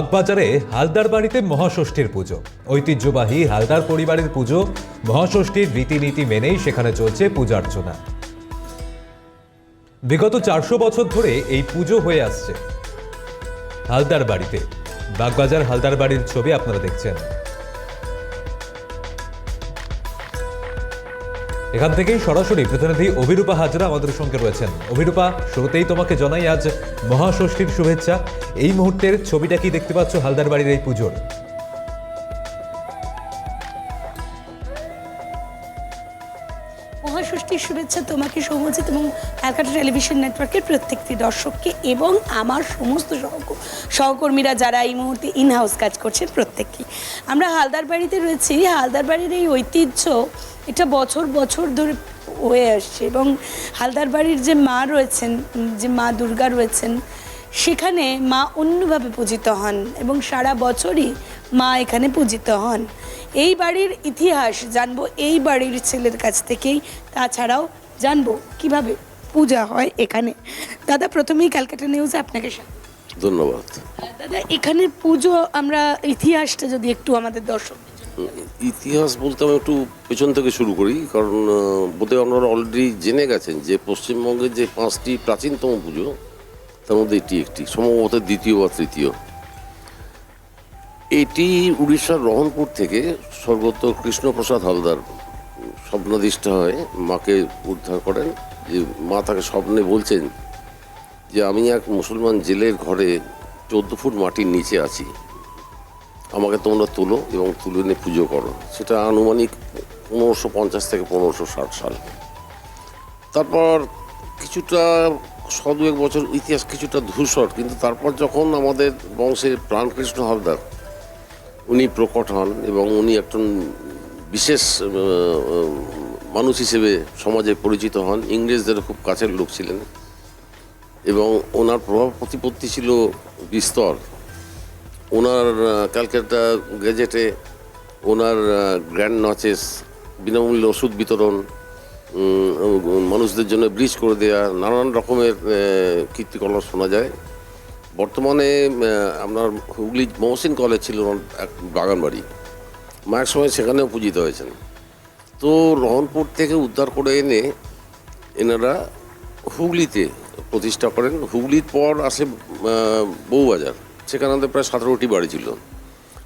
বাগবাজারে হালদার বাড়িতে মহাষষ্ঠীর পুজো। ঐতিহ্যবাহী হালদার পরিবারের পুজো, মহাষষ্ঠীর রীতিনীতি মেনেই সেখানে চলছে পূজার্চনা। বিগত চারশো বছর ধরে এই পুজো হয়ে আসছে। হালদার বাড়িতে, বাগবাজার হালদার বাড়ির ছবি আপনারা দেখছেন। এখান থেকেই সরাসরি প্রতিনিধি অভিরূপা হাজরা আমাদের সঙ্গে রয়েছেন। অভিরূপা, শুরুতেই তোমাকে জানাই আজ মহাষষ্ঠীর শুভেচ্ছা। এই মুহূর্তের ছবিটা কি দেখতে পাচ্ছ? হালদার বাড়ির এই পুজোর। মহাষষ্ঠীর শুভেচ্ছা তোমাকে সৌমজিৎ এবং ক্যালকাটা টেলিভিশন নেটওয়ার্কের প্রত্যেকটি দর্শককে এবং আমার সমস্ত সহক- সহকর্মীরা যারা এই মুহূর্তে ইন হাউস কাজ করছেন প্রত্যেককে। আমরা হালদার বাড়িতে রয়েছি। হালদার বাড়ির এই ঐতিহ্য এটা বছর বছর ধরে হয়ে আসছে এবং হালদার বাড়ির যে মা রয়েছেন যে মা দুর্গা রয়েছেন সেখানে মা অন্যভাবে পূজিত হন এবং সারা বছরই মা এখানে পূজিত হন। এই বাড়ির ইতিহাস জানব এই বাড়ির ছেলের কাছ থেকেই তাছাড়াও জানব কীভাবে পূজা হয় এখানে। দাদা প্রথমেই ক্যালকাটা নিউজে আপনাকে ধন্যবাদ। দাদা এখানে পুজো আমরা ইতিহাসটা যদি একটু আমাদের দর্শক ইতিহাস বলতে আমি একটু পেছন থেকে শুরু করি, কারণ বোধহয় আপনারা অলরেডি জেনে গেছেন যে পশ্চিমবঙ্গের যে পাঁচটি প্রাচীনতম পুজো, তার মধ্যে এটি একটি, সম্ভবত দ্বিতীয় বা তৃতীয়। এটি উড়িষ্যার রহনপুর থেকে স্বর্গত কৃষ্ণপ্রসাদ হালদার স্বপ্নাদিষ্ট হয়ে, মাকে উদ্ধার করেন। যে মা তাকে স্বপ্নে বলছেন যে, আমি এক মুসলমান জেলের ঘরে চোদ্দ ফুট মাটির নিচে আছি। আমাকে তোমরা তুলো এবং তুলে এনে পুজো করো। সেটা আনুমানিক পনেরোশো পঞ্চাশ থেকে পনেরোশো ষাট সাল। তারপর কিছুটা শ এক বছর ইতিহাস কিছুটা ধূসর, কিন্তু তারপর যখন আমাদের বংশের প্রাণকৃষ্ণ হালদার উনি প্রকট হন এবং উনি একজন বিশেষ মানুষ হিসেবে সমাজে পরিচিত হন। ইংরেজদের খুব কাছের লোক ছিলেন এবং ওনার প্রভাব প্রতিপত্তি ছিল বিস্তর। ওনার ক্যালকাটা গেজেটে ওনার গ্র্যান্ড নচেস বিনামূল্যে ওষুধ বিতরণ মানুষদের জন্য ব্রিজ করে দেওয়া নানান রকমের আহ, কীর্তিকলাপ শোনা যায়। বর্তমানে আপনার হুগলি মহসিন কলেজ ছিল এক বাগান বাড়ি মায়ের সময় সেখানেও পূজিত হয়েছেন। তো রহনপুর থেকে উদ্ধার করে এনে এনারা হুগলিতে প্রতিষ্ঠা করেন। হুগলির পর আসে বউবাজার। সেখানে আমাদের প্রায় সতেরোটি বাড়ি ছিল।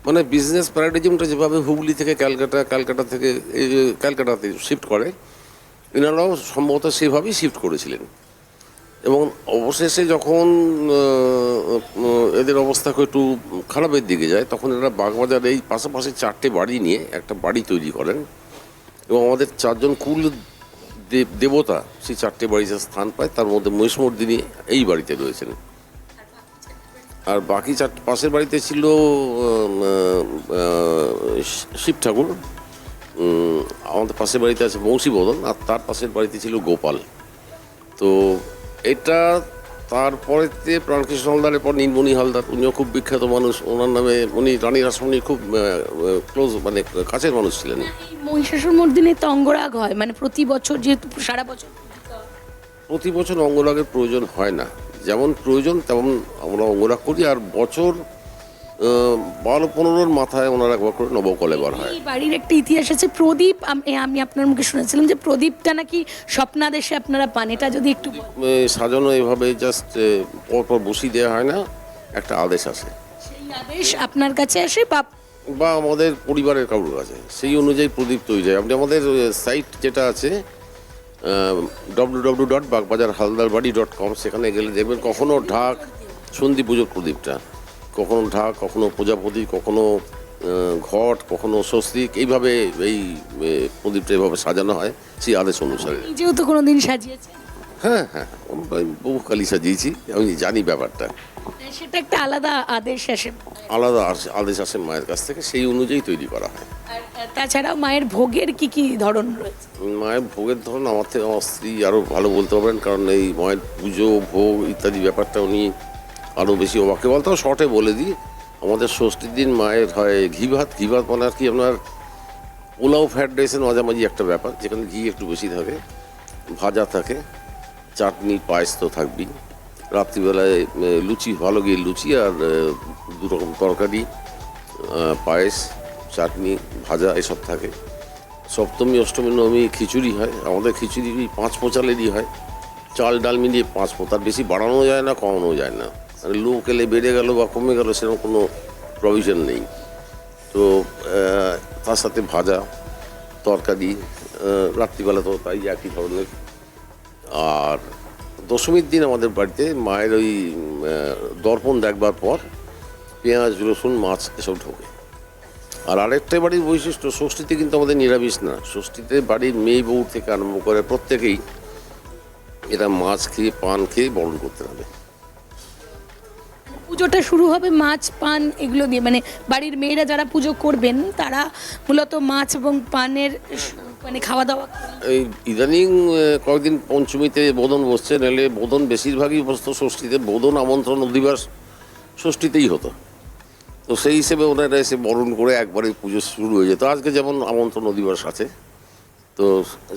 মানে বিজনেস প্যারাডিজমটা যেভাবে হুগলি থেকে ক্যালকাটা ক্যালকাটা থেকে এই যে ক্যালকাটাতে শিফট করে, এনারাও সম্ভবত সেভাবেই শিফট করেছিলেন। এবং অবশেষে যখন এদের অবস্থা একটু খারাপের দিকে যায়, তখন এরা বাগবাজার এই পাশাপাশি চারটে বাড়ি নিয়ে একটা বাড়ি তৈরি করেন। এবং আমাদের চারজন কুল দেব দেবতা সেই চারটে বাড়িতে স্থান পায়, তার মধ্যে মহিষমর্দিনী এই বাড়িতে রয়েছেন। আর বাকি চার পাশের বাড়িতে ছিল শিব ঠাকুর। আমাদের পাশের বাড়িতে আছে বংশীবদন আর তার পাশের বাড়িতে ছিল গোপাল। তো এটা তারপরেতে প্রাণকৃষ্ণ হালদারের পর নীলমণি হালদার উনিও খুব বিখ্যাত মানুষ। ওনার নামে উনি রানী রাসমণি খুব ক্লোজ মানে কাছের মানুষ ছিলেন। মহিষাসুর মর্দিনে তো অঙ্গরাগ হয় মানে প্রতি বছর যেহেতু সারা বছর প্রতি বছর অঙ্গরাগের প্রয়োজন হয় না। যেমন প্রয়োজন তেমন আমরা অঙ্গরাগ করি। আর বছর বারো পনেরোর মাথায় ওনারা একবার করে নবকলেবার হয়। এই বাড়ির একটা ইতিহাস আছে প্রদীপ আম- আপনার মুখে শুনেছিলাম যে প্রদীপটা নাকি স্বপ্নাদেশে আপনারা পান। এটা যদি একটু সাজানো এভাবে জাস্ট পরপর বসিয়ে দেওয়া হয় না একটা আদেশ আছে। সেই আদেশ আপনার কাছে আসে বা বা আমাদের পরিবারের কারোর কাছে। সেই অনুযায়ী প্রদীপ তৈরি হয়। আপনি আমাদের সাইট যেটা আছে W W dot Bagbazar Haldarbari dot com সেখানে গেলে দেখবেন কখনও ঢাক, সন্ধি পুজোর প্রদীপটা, কখনো ঢাক, কখনো প্রজাপতি কখনো ঘট, কখনো স্বস্তিক, এইভাবে এই প্রদীপটা এভাবে সাজানো হয়, সেই আদেশ অনুসারে। যেহেতু কোনো কোনোদিন সাজিয়েছে হ্যাঁ হ্যাঁ আমি বহু কালি সাজিয়েছি আমি জানি ব্যাপারটা। সেটা একটা আলাদা আদেশ আসে। আলাদা আদেশ আসে মায়ের কাছ থেকে সেই অনুযায়ী তৈরি করা হয়। তাছাড়াও মায়ের ভোগের কি কি ধরন রয়েছে? মায়ের ভোগের ধরন আমার থেকে আমার স্ত্রী আরও ভালো বলতে পারবেন কারণ এই মায়ের পুজো ভোগ ইত্যাদি ব্যাপারটা উনি আরও বেশি ওকে বলতে শর্টে বলে দিই আমাদের ষষ্ঠীর দিন মায়ের হয় ঘি ভাত। ঘি ভাত মানে আর কি আপনার পোলাও ফ্যাট রাইসের মাঝামাঝি একটা ব্যাপার যেখানে ঘি একটু বেশি থাকে ভাজা থাকে। চাটনি, পায়েস তো থাকবেই। রাত্রিবেলায় লুচি, ভালো গিয়ে লুচি আর দু রকম তরকারি পায়েস, চাটনি, ভাজা, এসব থাকে। সপ্তমী, অষ্টমী, নবমী খিচুড়ি হয়। আমাদের খিচুড়ি পাঁচ পোচালেরই হয়। চাল, ডাল মিলিয়ে পাঁচ পোতার বেশি বাড়ানো যায় না, কমানো যায় না। মানে লোক এলে বেড়ে গেল বা কমে গেল, সেরকম কোনো প্রভিশন নেই। তো তার সাথে ভাজা, তরকারি রাত্রিবেলা তো তাই একই ধরনের আর দশমীর দিন আমাদের বাড়িতে মায়ের ওই দর্পণ দেখবার পর পেঁয়াজ, রসুন, মাছ এসব ঢোকে। আর আরেকটা বাড়ির বৈশিষ্ট্য, ষষ্ঠীতে কিন্তু আমাদের নিরামিষ না। ষষ্ঠীতে বাড়ির মেয়ে বউ থেকে আরম্ভ করে প্রত্যেকেই এটা মাছ খেয়ে, পান খেয়ে বরণ করতে হবে পুজোটা শুরু হবে মাছ, পান এগুলো দিয়ে। মানে বাড়ির মেয়েরা যারা পুজো করবেন, তারা মূলত মাছ এবং পানের মানে খাওয়া দাওয়া এই ইদানিং কয়েকদিন পঞ্চমীতে বোধন বসছে, নাহলে বোধন বেশিরভাগই বসতো ষষ্ঠীতে। বোধন আমন্ত্রণ অধিবাস ষষ্ঠীতেই হতো। তো সেই হিসেবে ওনারা এসে বরণ করে একবারে পুজো শুরু হয়ে যেত। আজকে যেমন আমন্ত্রণ অধিবাস আছে। তো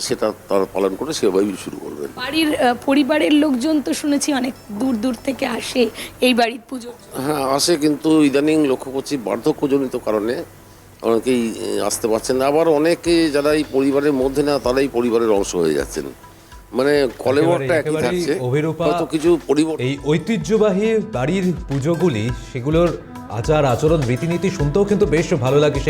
সেটা তারা পালন করে সেভাবেই শুরু করবেন বাড়ির পরিবারের লোকজন তো শুনেছি অনেক দূর দূর থেকে আসে এই বাড়ির পুজো হ্যাঁ আসে কিন্তু ইদানিং লক্ষ্য করছি বার্ধক্যজনিত কারণে অনেকেই আসতে পারছেন না। আবার অনেকে যারা এই পরিবারের মধ্যে না তারাই পরিবারের অংশ হয়ে যাচ্ছেন। মানে কলেবরটা একই থাকছে। হয়তো কিছু পরিবর্তন এই ঐতিহ্যবাহী বাড়ির পুজোগুলি সেগুলোর আচার আচরণ রীতিনীতি শুনতেও কিন্তু বেশ ভালো লাগে।